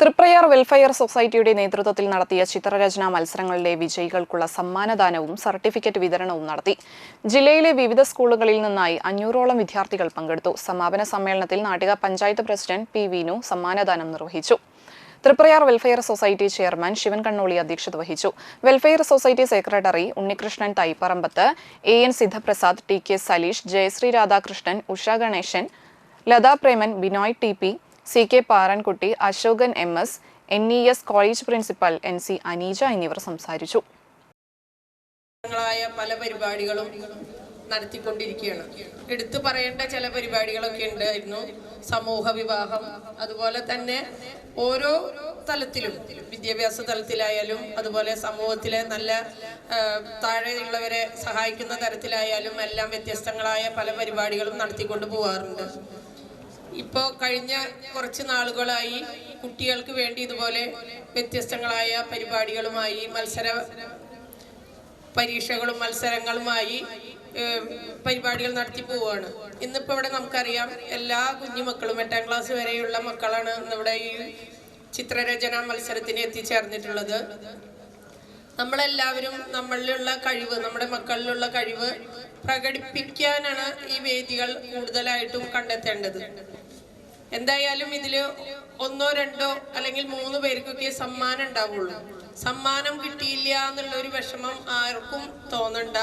Triprayar welfare സൊസൈറ്റിയുടെ നേതൃത്വത്തിൽ നടത്തിയ ചിത്രരചനാ മത്സരങ്ങളിലെ വിജയികൾക്കുള്ള സമ്മാനദാനവും സർട്ടിഫിക്കറ്റ് വിതരണവും നടത്തി. ജില്ലയിലെ വിവിധ സ്കൂളുകളിൽ നിന്നായി അഞ്ഞൂറോളം വിദ്യാർത്ഥികൾ പങ്കെടുത്തു. സമാപന സമ്മേളനത്തിൽ നാട്ടിക പഞ്ചായത്ത് പ്രസിഡന്റ് പി വിനു സമ്മാനദാനം നിർവഹിച്ചു. Thriprayar welfare society chairman Sivan Kannoli അധ്യക്ഷത വഹിച്ചു. Welfare society secretary Unnikrishnan Thaiparambath A N Sidhaprasad T K Saleesh Jayasree Radhakrishnan Usha Ganesan Latha Preman Binoy T P C K Parankutty Ashokan M S N E S college principal N C Aneeja എന്നിവർ സംസാരിച്ചു. പല പരിപാടികളും നടത്തിക്കൊണ്ടിരിക്കുകയാണ്. എടുത്തു പറയേണ്ട ചില പരിപാടികളൊക്കെ ഉണ്ടായിരുന്നു. സമൂഹ വിവാഹം അതുപോലെ തന്നെ ഓരോ തലത്തിലും വിദ്യാഭ്യാസ തലത്തിലായാലും അതുപോലെ സമൂഹത്തിലെ നല്ല താഴെയുള്ളവരെ സഹായിക്കുന്ന തരത്തിലായാലും എല്ലാം വ്യത്യസ്തങ്ങളായ പല പരിപാടികളും നടത്തിക്കൊണ്ട് പോകാറുണ്ട് ഇപ്പോൾ കഴിഞ്ഞ കുറച്ച് നാളുകളായി കുട്ടികൾക്ക് വേണ്ടി ഇതുപോലെ വ്യത്യസ്തങ്ങളായ പരിപാടികളുമായി മത്സര പരീക്ഷകളും മത്സരങ്ങളുമായി പരിപാടികൾ നടത്തി പോവുകയാണ് ഇന്നിപ്പോൾ ഇവിടെ നമുക്കറിയാം എല്ലാ കുഞ്ഞുമക്കളും എട്ടാം ക്ലാസ് വരെയുള്ള മക്കളാണ് ഇന്നിവിടെ ഈ ചിത്രരചന മത്സരത്തിന് എത്തിച്ചേർന്നിട്ടുള്ളത്. നമ്മളെല്ലാവരും നമ്മളിലുള്ള കഴിവ് നമ്മുടെ മക്കളിലുള്ള കഴിവ് പ്രകടിപ്പിക്കാനാണ് ഈ വേദികൾ കൂടുതലായിട്ടും കണ്ടെത്തേണ്ടത്. എന്തായാലും ഇതിൽ ഒന്നോ രണ്ടോ അല്ലെങ്കിൽ മൂന്ന് പേർക്കൊക്കെ സമ്മാനം ഉണ്ടാവുള്ളൂ. സമ്മാനം കിട്ടിയില്ല എന്നുള്ള ഒരു വിഷമം ആർക്കും തോന്നണ്ട.